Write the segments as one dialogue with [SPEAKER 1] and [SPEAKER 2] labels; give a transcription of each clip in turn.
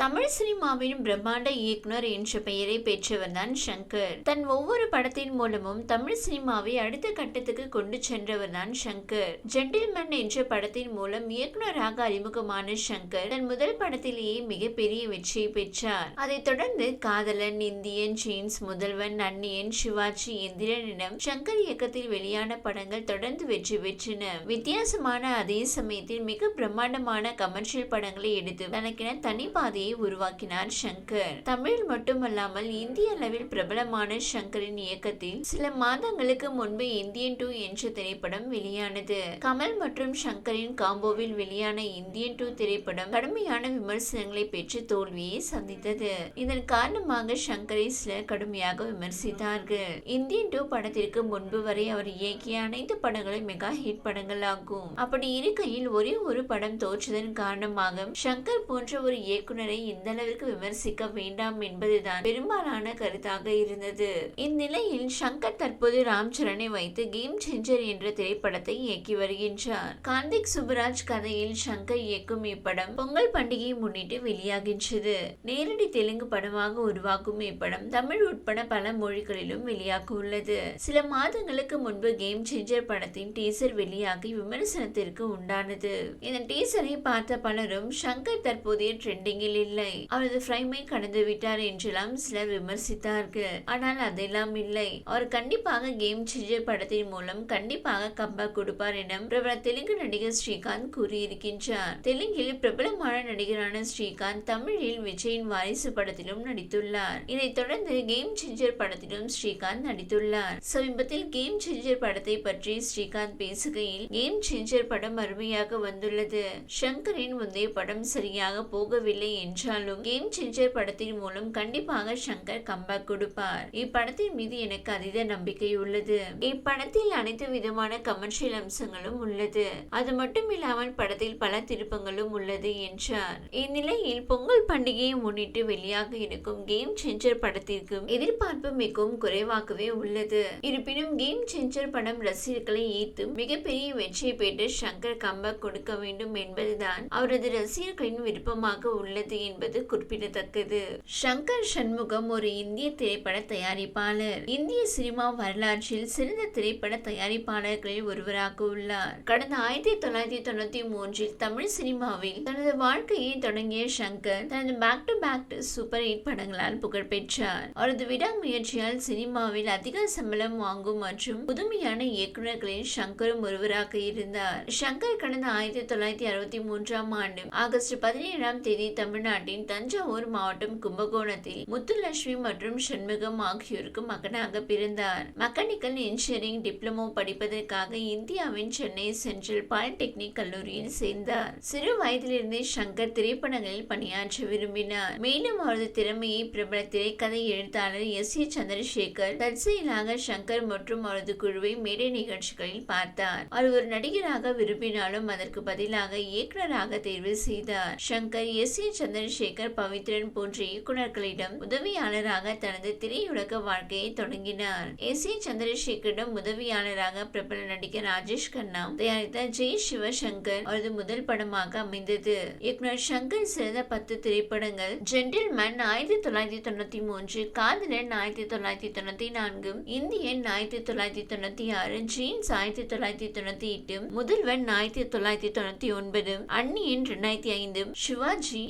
[SPEAKER 1] தமிழ் சினிமாவின் பிரம்மாண்ட இயக்குனர் என்ற பெயரை பெற்றவர் தான் சங்கர். தன் ஒவ்வொரு படத்தின் மூலமும் தமிழ் சினிமாவை அடுத்த கட்டத்துக்கு கொண்டு சென்றவர் தான் சங்கர். ஜென்டில்மேன் என்ற படத்தின் மூலம் இயக்குனராக அறிமுகமான சங்கர் தன் முதல் படத்திலேயே மிகப்பெரிய வெற்றியை பெற்றார். அதைத் தொடர்ந்து காதலன் இந்தியன் ஜீன்ஸ் முதல்வன் அன்னியன் சிவாஜி எந்திரன் சங்கர் இயக்கத்தில் வெளியான படங்கள் தொடர்ந்து வெற்றி பெற்றன. வித்தியாசமான அதே சமயத்தில் மிக பிரம்மாண்டமான கமர்ஷியல் படங்களை எடுத்து தனக்கென தனி பாதையை உருவாக்கினார் சங்கர். தமிழ் மட்டுமல்லாமல் இந்திய அளவில் பிரபலமான சங்கரின் இயக்கத்தில் சில மாதங்களுக்கு முன்பு இந்தியன் டூ என்ற திரைப்படம் வெளியானது. கமல் மற்றும் சங்கரின் காம்போவில் வெளியான இந்தியன் டூ திரைப்படம் கடுமையான விமர்சனங்களை பெற்று தோல்வியை சந்தித்தது. இதன் காரணமாக சங்கரை சிலர் கடுமையாக விமர்சித்தார்கள். இந்தியன் டூ படத்திற்கு முன்பு வரை அவர் இயக்கிய அனைத்து படங்களும் மெகா ஹிட் படங்கள் ஆகும் அப்படி இருக்கையில் ஒரே ஒரு படம் தோற்றதன் காரணமாக சங்கர் போன்ற ஒரு இயக்குனரை இந்த அளவிற்கு விமர்சிக்க வேண்டாம் என்பதுதான் பெரும்பாலான கருத்தாக இருந்தது. இந்நிலையில் சங்கர் தற்போது ராம் சரணை வைத்து கேம் சேஞ்சர் என்ற திரைப்படத்தை இயக்கி வருகின்றார். கார்த்திக் சுப்ராஜ் கதையில் சங்கர் இயக்கும் இப்படம் பொங்கல் பண்டிகையை முன்னிட்டு வெளியாகின்றது. நேரடி தெலுங்கு படமாக உருவாக்கும் இப்படம் தமிழ் உட்பட பல மொழிகளிலும் வெளியாக உள்ளது சில மாதங்களுக்கு முன்பு கேம் சேஞ்சர் படத்தின் டீசர் வெளியாகி விமர்சனத்திற்கு உண்டானது. இந்த டீசரை பார்த்த பலரும் சங்கர் தற்போதைய ட்ரெண்டிங்கில் இல்லை. அவரது பிரைமை கடந்து விட்டார் என்றெல்லாம் சிலர் விமர்சித்தார்கள். ஆனால் அதெல்லாம் இல்லை. அவர் கண்டிப்பாக கேம் சேஞ்சர் படத்தின் மூலம் கண்டிப்பாக கம்பா கொடுப்பார் என பிரபல தெலுங்கு நடிகர் ஸ்ரீகாந்த் கூறியிருக்கின்றார். தெலுங்கில் பிரபலமான நடிகரான ஸ்ரீகாந்த் தமிழில் விஜயின் வாரிசு படத்திலும் நடித்துள்ளார். இதைத் தொடர்ந்து கேம் சேஞ்சர் படத்திலும் ஸ்ரீகாந்த் நடித்துள்ளார். சமீபத்தில் கேம் சேஞ்சர் படத்தை பற்றி ஸ்ரீகாந்த் பேசுகையில் கேம் சேஞ்சர் படம் அருமையாக வந்துள்ளது. சங்கரின் முந்தைய படம் சரியாக போகவில்லை என்று என்றாலும் கேம் சேஞ்சர் படத்தின் மூலம் கண்டிப்பாக சங்கர் கம்பேக் கொடுப்பார். இப்படத்தின் மீது எனக்கு அதீத நம்பிக்கை உள்ளது. இப்படத்தில் அனைத்து விதமான கமர்ஷியல் அம்சங்களும் உள்ளது. அது மட்டும் இல்லாமல் படத்தில் பல திருப்பங்களும் உள்ளது என்றார். இந்நிலையில் பொங்கல் பண்டிகையை முன்னிட்டு வெளியாக இருக்கும் கேம் சேஞ்சர் படத்திற்கு எதிர்பார்ப்பு மிகவும் குறைவாகவே உள்ளது. இருப்பினும் கேம் சேஞ்சர் படம் ரசிகர்களை ஈர்த்து மிகப்பெரிய வெற்றியை பெற்று சங்கர் கம்பேக் கொடுக்க வேண்டும் என்பதுதான் அவரது ரசிகர்களின் விருப்பமாக உள்ளது என்பது குறிப்பிடத்தக்கது. சங்கர் சண்முகம் ஒரு இந்திய திரைப்பட தயாரிப்பாளர். இந்திய சினிமா வரலாற்றில் சிறந்த திரைப்பட தயாரிப்பாளர்களில் ஒருவராக உள்ளார். கடந்த ஆயிரத்தி தொள்ளாயிரத்தி தொண்ணூத்தி மூன்றில் தமிழ் சினிமாவில் தனது வாழ்க்கையை தொடங்கிய சங்கர் தனது back to back super hit படங்களால் புகழ் பெற்றார். அவரது விடாமுயற்சியால் சினிமாவில் அதிக சம்பளம் வாங்கும் மற்றும் புதுமையான இயக்குநர்களில் சங்கரும் ஒருவராக இருந்தார். சங்கர் கடந்த ஆயிரத்தி தொள்ளாயிரத்தி அறுபத்தி மூன்றாம் ஆண்டு ஆகஸ்ட் பதினேழாம் தேதி தமிழ்நாட்டின் தஞ்சாவூர் மாவட்டம் கும்பகோணத்தில் முத்துலட்சுமி மற்றும் சண்முகம் ஆகியோருக்கு மகனாக பிறந்தார். மெக்கானிக்கல் இன்ஜினியரிங் டிப்ளமோ படிப்பதற்காக இந்தியாவின் சென்னை சென்ட்ரல் பாலிடெக்னிக் கல்லூரியில் சேர்ந்தார். சிறு வயதிலிருந்தே சங்கர் திரைப்படங்களில் பணியாற்ற விரும்பினார். மேலும் அவரது திறமையை பிரபல திரைக்கதை எழுத்தாளர் எஸ் ஏ சந்திரசேகர் தற்செயலாக சங்கர் மற்றும் அவரது குழுவை மேடை நிகழ்ச்சிகளில் பார்த்தார். அவர் ஒரு நடிகராக விரும்பினாலும் அதற்கு பதிலாக இயக்குநராக தேர்வு செய்தார். சங்கர் எஸ் ஏ சந்திர சந்திரசேகர் பவித்ரன் போன்ற இயக்குநர்களிடம் உதவியாளராக தனது திரையுலக வாழ்க்கையை தொடங்கினார். எஸ். ஏ. சந்திரசேகரிடம் உதவியாளராக பிரபல நடிகர் ராஜேஷ் கண்ணா தயாரித்த ஜெய் சிவசங்கர் அவரது முதல் படமாக அமைந்தது. இயக்குனர் சங்கர் சிறந்த பத்து திரைப்படங்கள் ஜென்டில்மேன் ஆயிரத்தி தொள்ளாயிரத்தி தொண்ணூத்தி மூன்று காதலன் ஆயிரத்தி தொள்ளாயிரத்தி தொண்ணூத்தி நான்கு இந்தியன் ஆயிரத்தி தொள்ளாயிரத்தி தொண்ணூத்தி ஆறு ஜீன்ஸ் ஆயிரத்தி தொள்ளாயிரத்தி தொண்ணூத்தி எட்டு முதல்வன் ஆயிரத்தி தொள்ளாயிரத்தி தொண்ணூத்தி ஒன்பது அன்னியின் இரண்டாயிரத்தி ஐந்து சிவாஜி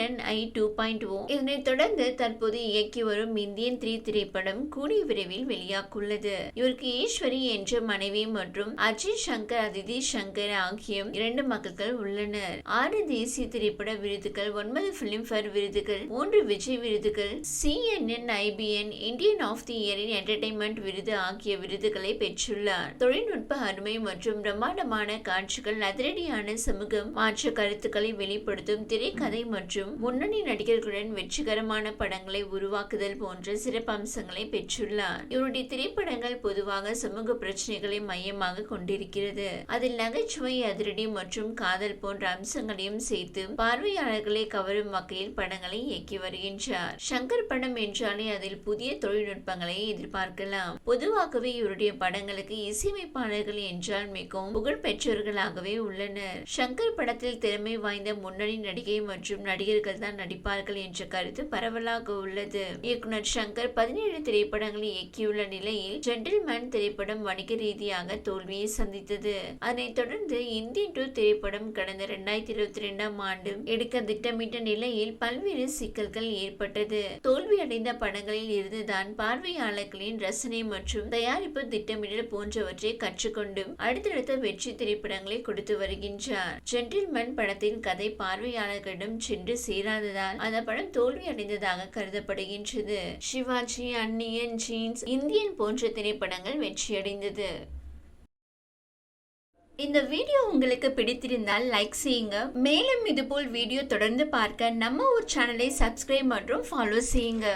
[SPEAKER 1] வீரன் ஐ டூ பாயிண்ட் ஓ இதனைத் தொடர்ந்து தற்போது இயக்கி வரும் இந்தியன் த்ரீ திரைப்படம் கூடிய விரைவில் வெளியாகுள்ளது இவருக்கு ஈஸ்வரி என்ற மனைவி மற்றும் அஜய் சங்கர் அதிதி சங்கர் ஆகிய இரண்டு மக்கள்கள் உள்ளனர். ஆறு தேசிய திரைப்பட விருதுகள் ஒன்பது பிலிம்பேர் விருதுகள் மூன்று விஜய் விருதுகள் CNN IBN Indian of the இயரின் entertainment விருது ஆகிய விருதுகளை பெற்றுள்ளார். தொழில்நுட்ப அருமை மற்றும் பிரம்மாண்டமான காட்சிகள் அதிரடியான சமூக மாற்ற கருத்துக்களை வெளிப்படுத்தும் திரைக்கதை மற்றும் மற்றும் முன்னணி நடிகர்களுடன் வெற்றிகரமான படங்களை உருவாக்குதல் போன்ற சிறப்பம்சங்களை பெற்றுள்ளார். இவருடைய திரைப்படங்கள் பொதுவாக சமூக பிரச்சனைகளை மையமாக கொண்டிருக்கிறது. அதில் நகைச்சுவை அதிரடி மற்றும் காதல் போன்ற அம்சங்களையும் சேர்த்து பார்வையாளர்களை கவரும் வகையில் படங்களை இயக்கி வருகின்றார். சங்கர் படம் என்றாலே அதில் புதிய தொழில்நுட்பங்களை எதிர்பார்க்கலாம். பொதுவாகவே இவருடைய படங்களுக்கு இசையமைப்பாளர்கள் என்றால் மிகவும் புகழ்பெற்றவர்களாகவே உள்ளனர். சங்கர் படத்தில் திறமை வாய்ந்த முன்னணி நடிகை மற்றும் நடிகர் நடிகர்கள் தான் நடிப்பார்கள் என்ற கருத்து பரவலாக உள்ளது. இயக்குனர் சங்கர் பதினேழு திரைப்படங்களை இயக்கியுள்ள நிலையில் ஜென்டில்மேன் திரைப்படம் வணிக ரீதியாக தோல்வியை சந்தித்தது. அதனைத் தொடர்ந்து இந்தியன் டூ திரைப்படம் கடந்த இரண்டாயிரத்தி இருபத்தி ரெண்டாம் ஆண்டு எடுக்க திட்டமிட்ட நிலையில் பல்வேறு சிக்கல்கள் ஏற்பட்டது. தோல்வியடைந்த படங்களில் இருந்துதான் பார்வையாளர்களின் ரசனை மற்றும் தயாரிப்பு திட்டமிடல் போன்றவற்றை கற்றுக்கொண்டு அடுத்தடுத்த வெற்றி திரைப்படங்களை கொடுத்து வருகின்றார். ஜென்டில்மேன் படத்தின் கதை பார்வையாளர்களிடம் சென்று சேராததால் அந்த படம் தோல்வி அடைந்ததாக கருதப்படுகின்றது. சிவாஜி அன்னியன் ஜீன்ஸ் இந்தியன் போன்ற திரைப்படங்கள் வெற்றியடைந்தது. இந்த வீடியோ உங்களுக்கு பிடித்திருந்தால் லைக் செய்யுங்க. மேலும் இதுபோல் வீடியோ தொடர்ந்து பார்க்க நம்ம ஒரு சேனலை சப்ஸ்கிரைப் மற்றும் ஃபாலோ செய்யுங்க.